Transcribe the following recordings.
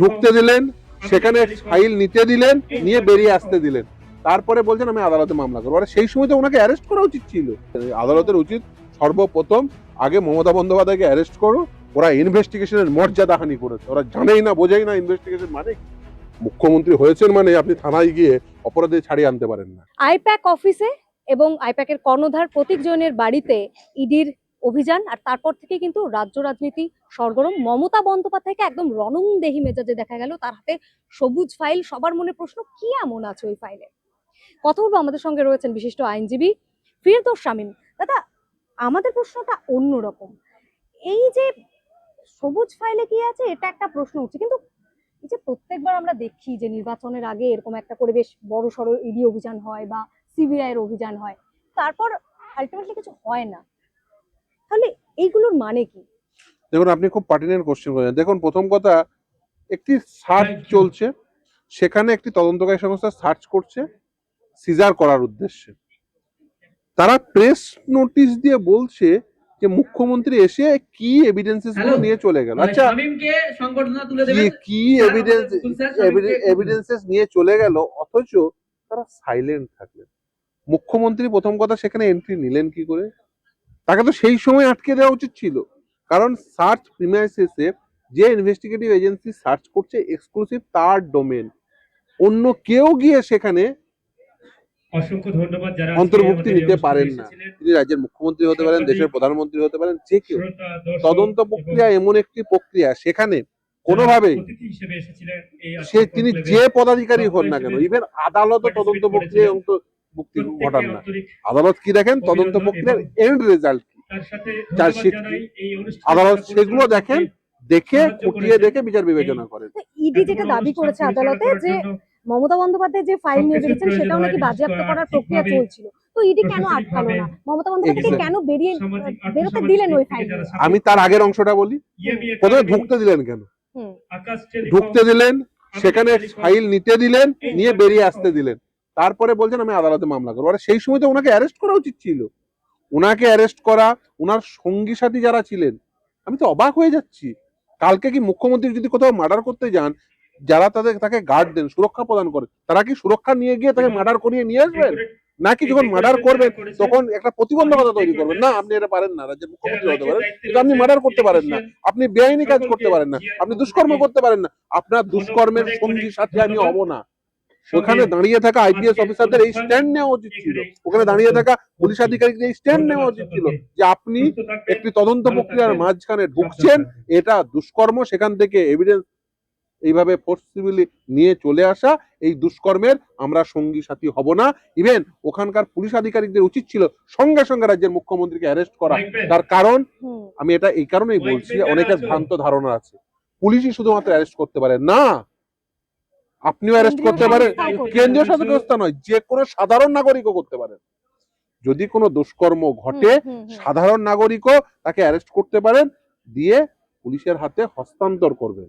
ঢুকতে দিলেন, সেখানে ফাইল নিতে দিলেন, নিয়ে বেরিয়ে আসতে দিলেন। তারপরে বলছেন, আমি আদালতে মামলা করব। সেই সময় তো ওনাকে অ্যারেস্ট করা উচিত ছিল। আদালতের উচিত সর্বপ্রথম আগে মমতা বন্দ্যোপাধ্যায়কে অ্যারেস্ট করো, ওরা ইনভেস্টিগেশনের মর্যাদাহানি করেছে। ওরা জানেই না, বোঝেই না ইনভেস্টিগেশন মানে মুখ্যমন্ত্রী হয়েছেন মানে আপনি থানায় গিয়ে অপরাধী ছাড়িয়ে আনতে পারেন না। আইপ্যাক অফিসে এবং আইপ্যাকের কর্ণধার প্রতীক জৈনের বাড়িতে ইডির অভিযান আর তারপর থেকে কিন্তু রাজ্য রাজনীতি সরগরম। মমতা বন্দ্যোপাধ্যায়কে একদম রণংদেহী মেজাজে দেখা গেল। তার হাতে সবুজ ফাইল সবার মনে প্রশ্ন, কি এমন আছে ওই ফাইলে কথা বলব আমাদের সঙ্গে রয়েছেন বিশিষ্ট আইনজীবী ফিরদৌস শামীম। দাদা, আমাদের প্রশ্নটা অন্যরকম। এই যে সবুজ ফাইলে কি আছে? এটা একটা প্রশ্ন উঠছে। কিন্তু এই যে প্রত্যেকবার আমরা দেখি যে নির্বাচনের আগে এরকম একটা করে বেশ বড় সড়ো ইডি অভিযান হয় বা সিবিআই এর অভিযান হয়। তারপর আলটিমেটলি কিছু হয় না। তাহলে এইগুলোর মানে কি? দেখুন আপনি খুব পার্টিনেন্ট কোশ্চেন করেন দেখুন প্রথম কথা একটি সার্চ চলছে সেখানে একটি তদন্তকারী সংস্থা সার্চ করছে সিজার করার উদ্দেশ্যে। তারা প্রেস নোটিশ দিয়ে বলছে যে মুখ্যমন্ত্রী এসে কি এভিডেন্সেসগুলো নিয়ে চলে গেল। মানে আচ্ছা শামীমকে সংগঠনটা তুলে কি এভিডেন্স এভিডেন্সেস নিয়ে চলে গেল অথচ তারা সাইলেন্ট থাকলেন। মুখ্যমন্ত্রী প্রথম কথা সেখানে এন্ট্রি নিলেন কি করে? তাকে তো সেই সময় আটকে দেওয়া উচিত ছিল কারণ সার্চ প্রিমাইসেসে যে ইনভেস্টিগেটিভ এজেন্সি সার্চ করছে এক্সক্লুসিভ তার ডোমেন অন্য কেউ গিয়ে সেখানে অসংখ্য ধন্যবাদ যারা অন্তর্ভুক্তি নিতে পারেন না। তিনি রাজ্যের মুখ্যমন্ত্রী হতে পারেন দেশের প্রধানমন্ত্রী হতে পারেন যে কেউ তদন্ত প্রক্রিয়া এমন একটি প্রক্রিয়া সেখানে এই সে তিনি যে পদাধিকারী হন না কেন ইভেন আদালত তদন্ত। প্রক্রিয়ায় মুক্তি ঘটান। না আদালত কি দেখেন? তদন্ত প্রক্রিয়ার এন্ড রেজাল্ট কি? চার্জশিট অনুষ্ঠানে আদালত সেগুলো দেখেন দেখে খুঁটিয়ে দেখে বিচার বিবেচনা করেন। ইডি যেটা দাবি করেছে আদালতে যে মমতা বন্দ্যোপাধ্যায় যে ফাইল নিয়ে বেরিয়েছেন সেটাও নাকি বাজেয়াপ্ত করে করার প্রক্রিয়া চলছিল। তো ইডি কেন আটকালো না? মমতা বন্দ্যোপাধ্যায়কে কেন বেরিয়ে বেরোতে দিলেন ওই ফাইল আমি তার আগের অংশটা বলি। EMI প্রথমে ঢুকতে দিলেন কেন? ঢুকতে দিলেন সেখানে ফাইল নিতে দিলেন নিয়ে বেরিয়ে আসতে দিলেন। তারপরে বলছেন আমি আদালতে মামলা করব। আরে সেই সময় তো ওনাকে অ্যারেস্ট করা উচিত ছিল। ওনাকে অ্যারেস্ট করা ওনার সঙ্গী সাথী যারা ছিলেন আমি তো অবাক হয়ে যাচ্ছি। কালকে কি মুখ্যমন্ত্রী যদি কোথাও মার্ডার করতে যান যারা তাদের তাকে গার্ড দেন সুরক্ষা প্রদান করে তারা কি সুরক্ষা নিয়ে গিয়ে তাকে মার্ডার করিয়ে নিয়ে আসবেন? নাকি যখন মার্ডার করবেন তখন একটা প্রতিবন্ধকতা তৈরি করবেন? না আপনি এটা পারেন না রাজ্যের মুখ্যমন্ত্রী হতে পারেন। কিন্তু আপনি মার্ডার করতে পারেন না। আপনি বেআইনি কাজ করতে পারেন না। আপনি দুষ্কর্ম করতে পারেন না। আপনার দুষ্কর্মের সঙ্গী সাথে আমি। হব না। ওখানে দাঁড়িয়ে থাকা আইপিএস অফিসারদের এই স্ট্যান্ড নেওয়া উচিত ছিল। ওখানে দাঁড়িয়ে থাকা পুলিশ। আধিকারিকদের এই স্ট্যান্ড নেওয়া উচিত ছিল যে আপনি একটি তদন্ত প্রক্রিয়ার মাঝখানে ঢুকছেন এটা দুষ্কর্ম সেখান থেকে এভিডেন্স এইভাবে ফোর্সিবলি নিয়ে চলে আসা এই দুষ্কর্মের আমরা সঙ্গী সাথী হব না। ইভেন ওখানকার পুলিশ আধিকারিকদের উচিত ছিল সঙ্গে সঙ্গে রাজ্যের মুখ্যমন্ত্রীকে অ্যারেস্ট করা। তার কারণ আমি এটা এই কারণেই বলছি অনেকের ভ্রান্ত ধারণা আছে। পুলিশই শুধুমাত্র অ্যারেস্ট করতে পারে। না আপনিও অ্যারেস্ট করতে পারেন। কেন্দ্রীয়। শাসক ব্যবস্থা নয় যে কোনো সাধারণ নাগরিকও করতে পারেন। যদি কোনো দুষ্কর্ম ঘটে। সাধারণ নাগরিকও তাকে অ্যারেস্ট করতে পারেন দিয়ে পুলিশের হাতে হস্তান্তর করবেন।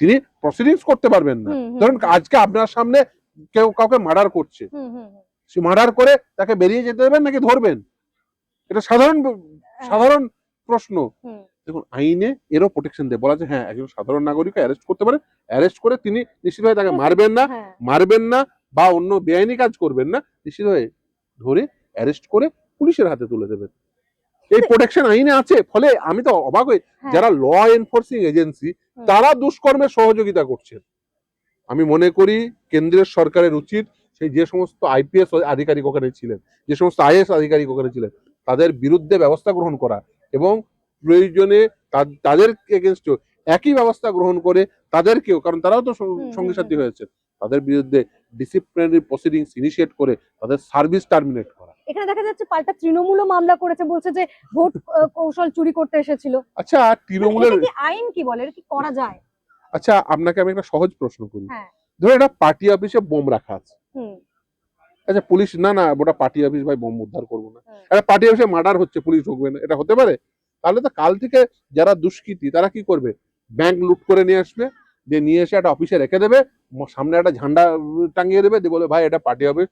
তিনি প্রসিডিংস করতে পারবেন না। ধরুন আজকে আপনার সামনে কেউ কাউকে মার্ডার করছে। সে মার্ডার করে তাকে বেরিয়ে যেতে দেবেন নাকি ধরবেন? এটা সাধারণ সাধারণ প্রশ্ন। দেখুন আইনে এরও প্রোটেকশন দেয়। বলা যায় হ্যাঁ একজন সাধারণ নাগরিককে অ্যারেস্ট করতে পারে। অ্যারেস্ট করে তিনি নিশ্চিতভাবে তাকে মারবেন না হ্যাঁ। মারবেন না বা অন্য বেআইনি কাজ করবেন না নিশ্চিতভাবে ধরে অ্যারেস্ট করে পুলিশের হাতে তুলে দেবেন। এই প্রোটেকশন আইনে আছে ফলে আমি তো অবাক হই হ্যাঁ। যারা ল এনফোর্সিং এজেন্সি তারা দুষ্কর্মের সহযোগিতা করছেন। আমি মনে করি কেন্দ্রের সরকারের উচিত সেই যে সমস্ত আইপিএস আধিকারিক ওখানে ছিলেন যে সমস্ত আইএস আধিকারিক ওখানে ছিলেন তাদের বিরুদ্ধে ব্যবস্থা গ্রহণ করা এবং প্রয়োজনে তাদের এগেনস্ট একই ব্যবস্থা গ্রহণ করে তাদেরকেও কারণ তারাও তো সঙ্গী সাথী হয়েছে তাদের বিরুদ্ধে ডিসিপ্লিনারি প্রসিডিংস ইনিশিয়েট করে তাদের সার্ভিস টার্মিনেট করা। এখানে দেখা যাচ্ছে পাল্টা তৃণমূলও মামলা করেছে বলছে যে ভোট কৌশল চুরি করতে এসেছিল। আচ্ছা তৃণমূলের আইন কি বলে? কি করা যায়? আচ্ছা আপনাকে আমি একটা সহজ প্রশ্ন করি। হ্যাঁ। ধরো এটা পার্টি অফিসে বোম রাখা আছে। আচ্ছা পুলিশ না না ওটা পার্টি অফিস ভাই বোম উদ্ধার করব না। একটা পার্টি অফিসে মার্ডার হচ্ছে পুলিশ ঢুকবে না এটা হতে পারে? তাহলে তো কাল থেকে যারা দুষ্কৃতী, তারা কি করবে? ব্যাংক লুট করে নিয়ে আসবে, দিয়ে নিয়ে এসে একটা অফিসে রেখে দেবে সামনে একটা ঝান্ডা টাঙিয়ে দেবে, দিয়ে বলে, ভাই, এটা পার্টি আমি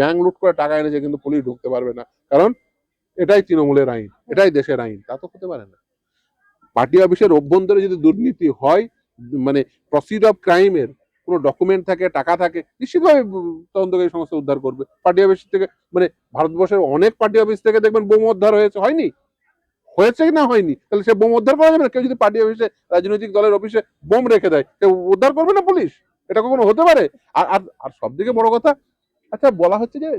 ব্যাংক লুট করে টাকা এনেছে, কিন্তু পুলিশ ঢুকতে পারবে না। কারণ এটাই তৃণমূলের আইন, এটাই দেশের আইন, তা তো হতে পারে না। পার্টি অফিসের অভ্যন্তরে যদি দুর্নীতি হয় মানে প্রসিড অফ ক্রাইমের কোনো ডকুমেন্ট থাকে, টাকা থাকে, নিশ্চিতভাবে তদন্তকারী সংস্থা উদ্ধার করবে। পার্টি অফিস থেকে মানে ভারতবর্ষের অনেক পার্টি অফিস থেকে দেখবেন বোম উদ্ধার হয়েছে, হয়নি? হয়েছে কি না হয়নি? তাহলে সে বোম উদ্ধার করা যাবে না? কেউ যদি পার্টি অফিসে রাজনৈতিক দলের অফিসে বোম রেখে দেয় কেউ উদ্ধার করবে না পুলিশ? এটা কখনো হতে পারে? আর আর আর সব থেকে বড় কথা আচ্ছা বলা হচ্ছে যে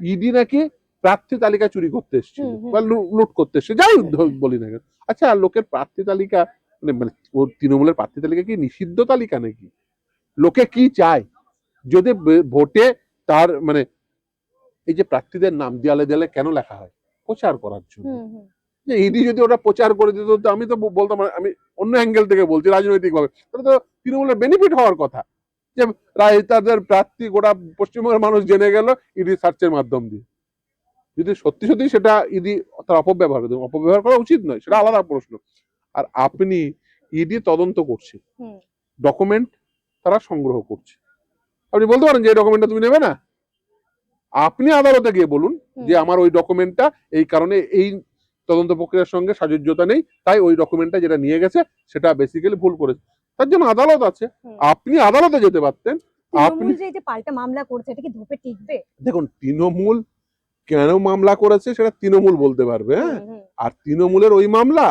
ইডি নাকি প্রার্থী তালিকা চুরি করতে হুম। বা লুট করতে এসছে যাই বলি না আচ্ছা আর লোকের প্রার্থী তালিকা মানে মানে ও তৃণমূলের প্রার্থী তালিকা কি নিষিদ্ধ তালিকা নাকি? লোকে কি চায়? যদি ভোটে তার মানে এই যে প্রার্থীদের নাম দেয়ালে দেয়ালে কেন লেখা হয়? প্রচার করার জন্য। ইডি যদি ওটা প্রচার করে দিত তো আমি তো বলতাম আমি অন্য অ্যাঙ্গেল থেকে বলছি রাজনৈতিক ভাবে তাহলে তো তৃণমূলের বেনিফিট হওয়ার কথা। যে তাদের প্রার্থী গোটা পশ্চিমবঙ্গের মানুষ জেনে গেল ইডি সার্চের মাধ্যম দিয়ে। যদি সত্যি সত্যি সেটা ইডি তার অপব্যবহার করে অপব্যবহার করা উচিত নয় সেটা আলাদা প্রশ্ন। আর আপনি ইডি তদন্ত করছে। ডকুমেন্ট তারা সংগ্রহ করছে। আপনি বলতে পারেন যে এই ডকুমেন্টটা তুমি নেবে না? আপনি আদালতে গিয়ে বলুন যে আমার ওই ডকুমেন্টটা এই কারণে এই তদন্ত প্রক্রিয়ার সঙ্গে সাজুজ্যতা নেই তাই ওই ডকুমেন্টটা যেটা নিয়ে গেছে সেটা বেসিক্যালি ভুল করেছে। তার জন্য আদালত আছে। আপনি আদালতে যেতে পারতেন আপনি তৃণমূল যে পাল্টা মামলা করছে এটা কি ধোপে টিকবে? দেখুন তৃণমূল কেন মামলা করেছে সেটা তৃণমূল বলতে পারবে হ্যাঁ? আর তৃণমূলের ওই মামলা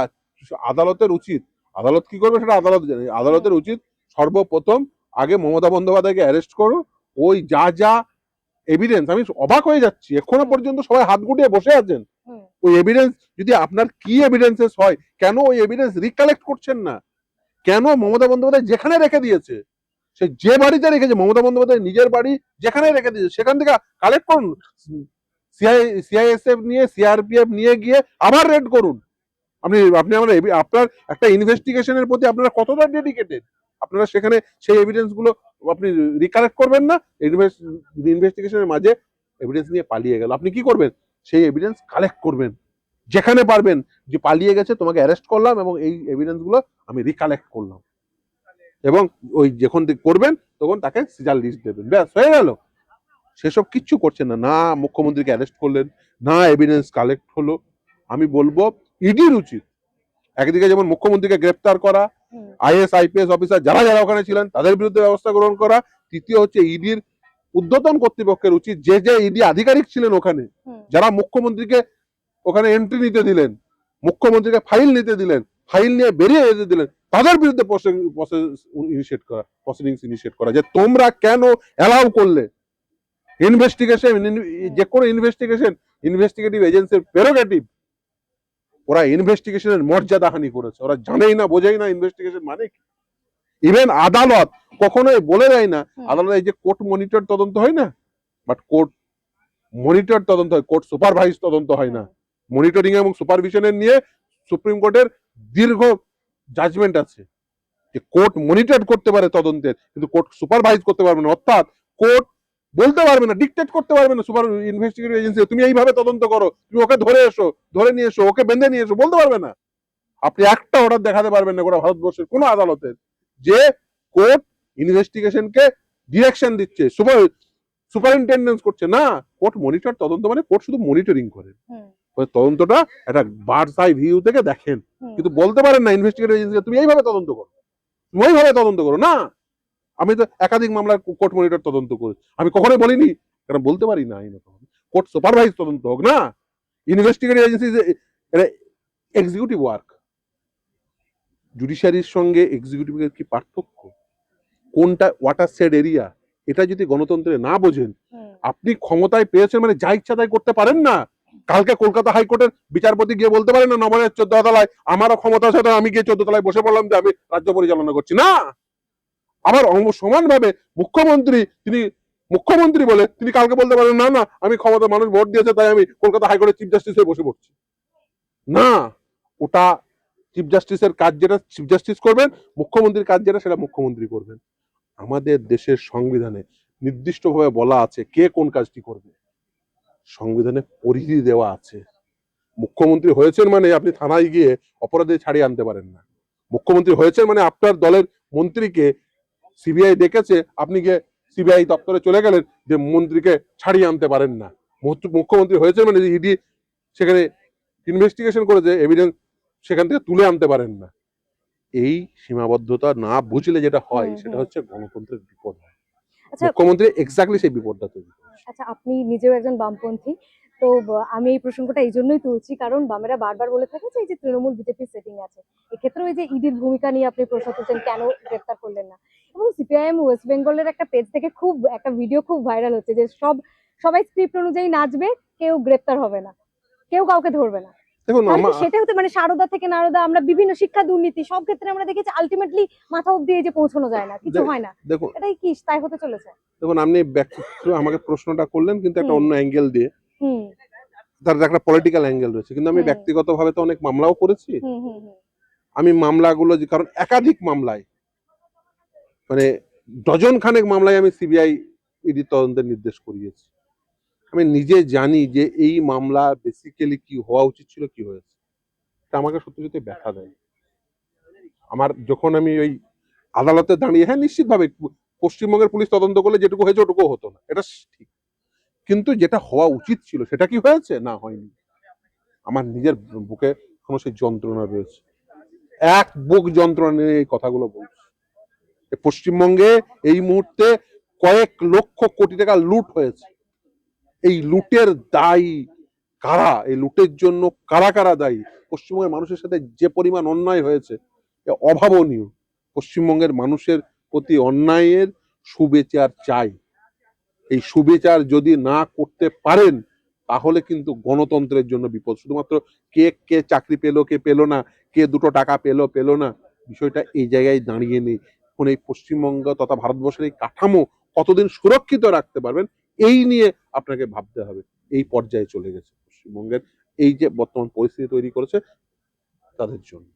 আদালতের উচিত। আদালত কি করবে সেটা আদালত জানে। আদালতের উচিত সর্বপ্রথম আগে মমতা বন্দ্যোপাধ্যায়কে অ্যারেস্ট করো। ওই যা যা এভিডেন্স আমি অবাক হয়ে যাচ্ছি। এখনও পর্যন্ত সবাই হাত গুটিয়ে বসে আছেন। ওই এভিডেন্স যদি আপনার কি এভিডেন্সেস হয়, কেন ওই এভিডেন্স রিকালেক্ট করছেন না? কেন মমতা বন্দ্যোপাধ্যায় যেখানে রেখে দিয়েছে, সে যে বাড়িতে রেখেছে, মমতা বন্দ্যোপাধ্যায় নিজের বাড়ি যেখানে রেখে দিয়েছে, সেখান থেকে কালেক্ট করুন। সিআই সিআইএসএফ নিয়ে সিআরপিএফ নিয়ে গিয়ে আবার রেড করুন। আপনি আপনি আমার আপনার একটা ইনভেস্টিগেশনের প্রতি আপনারা কতটা ডেডিকেটেড আপনারা সেখানে সেই এভিডেন্সগুলো আপনি রিকালেক্ট করবেন না ইনভেস্টিগেশনের মাঝে এভিডেন্স নিয়ে পালিয়ে গেল। আপনি কি করবেন? সেই এভিডেন্স কালেক্ট করবেন। যেখানে পারবেন যে পালিয়ে গেছে তোমাকে অ্যারেস্ট করলাম এবং এই এভিডেন্সগুলো আমি রিকালেক্ট করলাম। এবং ওই যখন করবেন তখন তাকে সিজার লিস্ট দেবেন। ব্যাস হয়ে গেল। সেসব কিচ্ছু করছেন না। না মুখ্যমন্ত্রীকে অ্যারেস্ট করলেন না এভিডেন্স কালেক্ট হলো। আমি বলব ইডির উচিত। একদিকে যেমন মুখ্যমন্ত্রীকে গ্রেপ্তার করা। আইএস আইপিএস অফিসার যারা যারা ওখানে ছিলেন তাদের বিরুদ্ধে ব্যবস্থা গ্রহণ করা। তৃতীয় হচ্ছে ইডির উদ্যতন কর্তৃপক্ষের উচিত। যে যে ইডি আধিকারিক ছিলেন ওখানে। যারা মুখ্যমন্ত্রীকে ওখানে এন্ট্রি নিতে দিলেন মুখ্যমন্ত্রীকে ফাইল নিতে দিলেন ফাইল নিয়ে বেরিয়ে যেতে দিলেন তাদের বিরুদ্ধে ইনিশিয়েট করা প্রসিডিংস ইনিশিয়েট করা যে তোমরা কেন অ্যালাউ করলে? ইনভেস্টিগেশন যে কোনো ইনভেস্টিগেশন ইনভেস্টিগেটিভ এজেন্সির প্রেরোগেটিভ ওরা ইনভেস্টিগেশনের মর্যাদা হানি করেছে। ওরা জানেই না বোঝেই না ইনভেস্টিগেশন মানে কি। ইভেন আদালত কখনোই বলে দেয় না। আদালত এই যে কোর্ট মনিটর তদন্ত হয় না? বাট কোর্ট মনিটর তদন্ত হয়, কোর্ট সুপারভাইজ তদন্ত হয় না। মনিটরিং এবং সুপারভিশনের নিয়ে সুপ্রিম কোর্টের দীর্ঘ জাজমেন্ট আছে যে কোর্ট মনিটর করতে পারে তদন্তের, কিন্তু কোর্ট সুপারভাইজ করতে পারবে না। অর্থাৎ কোর্ট বলতে পারবে না ডিকটেট করতে পারবে না সুপার ইনভেস্টিগেটিভ এজেন্সি তুমি এইভাবে তদন্ত করো, তুমি ওকে ধরে এসো, ধরে নিয়ে এসো, ওকে বেঁধে নিয়ে এসো। বলতে পারবে না। আপনি একটা অর্ডার দেখাতে পারবেন না গোটা ভারতবর্ষের কোনো আদালতের যে কোর্ট ইনভেস্টিগেশনকে ডিরেকশন দিচ্ছে। সুপার সুপারিনটেন্ডেন্স করছে। না কোর্ট মনিটর তদন্ত মানে কোর্ট শুধু মনিটরিং করে। তদন্তটা একটা বার্ডস আই ভিউ থেকে দেখেন। কিন্তু বলতে পারেন না ইনভেস্টিগেটিভ এজেন্সি তুমি এইভাবে তদন্ত করো। তুমি ওইভাবে তদন্ত করো। না আমি তো একাধিক মামলার কোর্ট মনিটর তদন্ত করি আমি কখনোই বলিনি কারণ বলতে পারি না আইনত কোর্ট সুপারভাইজ তদন্ত হোক না। ইনভেস্টিগেটিভ এজেন্সি এটা এক্সিকিউটিভ ওয়ার্ক জুডিশিয়ারির সঙ্গে এক্সিকিউটিভের কি পার্থক্য? কোনটা ওয়াটার সেড এরিয়া এটা যদি গণতন্ত্রে না বোঝেন আপনি ক্ষমতায় পেয়েছেন মানে যা ইচ্ছা তাই করতে পারেন না। কালকে কলকাতা হাইকোর্টের বিচারপতি গিয়ে বলতে পারেন না নবানের চোদ্দ তলায় আমারও ক্ষমতা আছে আমি গিয়ে চোদ্দ তলায় বসে পড়লাম যে আমি রাজ্য পরিচালনা করছি। না! আবার সমানভাবে মুখ্যমন্ত্রী তিনি মুখ্যমন্ত্রী বলে তিনি কালকে বলতে পারেন না না আমি ক্ষমতা মানুষ ভোট দিয়েছে তাই আমি কলকাতা হাইকোর্টের চিফ জাস্টিস হয়ে বসে পড়ছি। না! ওটা চিফ জাস্টিসের কাজ যেটা চিফ জাস্টিস করবেন মুখ্যমন্ত্রীর কাজ যেটা সেটা মুখ্যমন্ত্রী করবেন। আমাদের দেশের সংবিধানে নির্দিষ্টভাবে বলা আছে কে কোন কাজটি করবে। সংবিধানে পরিধি দেওয়া আছে। মুখ্যমন্ত্রী হয়েছেন মানে আপনি থানায় গিয়ে অপরাধী ছাড়িয়ে আনতে পারেন না। মুখ্যমন্ত্রী হয়েছেন মানে আপনার দলের মন্ত্রীকে সিবিআই ডেকেছে আপনি গিয়ে সিবিআই দপ্তরে চলে গেলেন যে মন্ত্রীকে ছাড়িয়ে আনতে পারেন না। মুখ্যমন্ত্রী হয়েছে মানে ইডি সেখানে ইনভেস্টিগেশন করেছে এভিডেন্স সেখান থেকে তুলে আনতে পারেন না। এই সীমাবদ্ধতা না বুঝলে যেটা হয় সেটা হচ্ছে গণতন্ত্রের বিপদ হয়। আচ্ছা মুখ্যমন্ত্রী এক্স্যাক্টলি সেই বিপদটা তৈরি আচ্ছা আপনি নিজেও একজন বামপন্থী তো আমি এই প্রসঙ্গটা এই জন্যই তুলছি কারণ বামেরা বারবার বলে থাকে যে এই যে তৃণমূল বিজেপি সেটিং আছে এক্ষেত্রে ওই যে ইডির ভূমিকা নিয়ে আপনি প্রশ্ন তুলছেন কেন গ্রেপ্তার করলেন না? এবং সিপিআইএম ওয়েস্ট বেঙ্গলের একটা পেজ থেকে খুব একটা ভিডিও খুব ভাইরাল হচ্ছে যে সব সবাই স্ক্রিপ্ট অনুযায়ী নাচবে কেউ গ্রেপ্তার হবে না কেউ কাউকে ধরবে না। দেখুন সেটা হতে মানে সারদা থেকে নারদা আমরা বিভিন্ন শিক্ষা দুর্নীতি সব ক্ষেত্রে আমরা দেখেছি আলটিমেটলি মাথা অব্দি যে পৌঁছানো যায় না কিছু হয় না। দেখুন এটাই কি তাই হতে চলেছে? দেখুন আপনি আমাকে প্রশ্নটা করলেন কিন্তু একটা অন্য অ্যাঙ্গেল দিয়ে। তার একটা পলিটিক্যাল অ্যাঙ্গেল রয়েছে। কিন্তু আমি। ব্যক্তিগতভাবে তো অনেক মামলাও করেছি। আমি মামলাগুলো যে- কারণ একাধিক মামলায় মানে ডজন খানেক মামলায় আমি সিবিআই ইডি তদন্তের নির্দেশ করিয়েছি। আমি নিজে জানি যে এই মামলা বেসিক্যালি কি হওয়া উচিত ছিল, কি হয়েছে। এটা আমাকে সত্যি সত্যি ব্যথা দেয়। আমার যখন আমি ওই আদালতে দাঁড়িয়ে হ্যাঁ নিশ্চিতভাবে পশ্চিমবঙ্গের পুলিশ তদন্ত করলে যেটুকু হয়েছে ওটুকু হতো না। এটা ঠিক। কিন্তু যেটা হওয়া উচিত ছিল, সেটা কি হয়েছে? না, হয়নি। আমার নিজের বুকে কোনো সেই যন্ত্রণা রয়েছে। এক বুক যন্ত্রণা নিয়ে এই কথাগুলো বলছি। পশ্চিমবঙ্গে এই মুহূর্তে কয়েক লক্ষ কোটি টাকা লুট হয়েছে। এই লুটের দায়ী কারা? এই লুটের জন্য কারা কারা দায়ী? পশ্চিমবঙ্গের মানুষের সাথে যে পরিমাণ অন্যায় হয়েছে অভাবনীয়। পশ্চিমবঙ্গের মানুষের প্রতি অন্যায়ের সুবিচার চাই। এই সুবিচার যদি না করতে পারেন, তাহলে কিন্তু গণতন্ত্রের জন্য বিপদ। শুধুমাত্র কে কে চাকরি পেল, কে পেল না, কে দুটো টাকা পেল পেল না, বিষয়টা এই জায়গায় দাঁড়িয়ে নেই। এখন এই পশ্চিমবঙ্গ তথা ভারতবর্ষের এই কাঠামো কতদিন সুরক্ষিত রাখতে পারবেন এই নিয়ে আপনাকে ভাবতে হবে। এই পর্যায়ে চলে গেছে পশ্চিমবঙ্গের এই যে বর্তমান পরিস্থিতি তৈরি করেছে তাদের জন্য।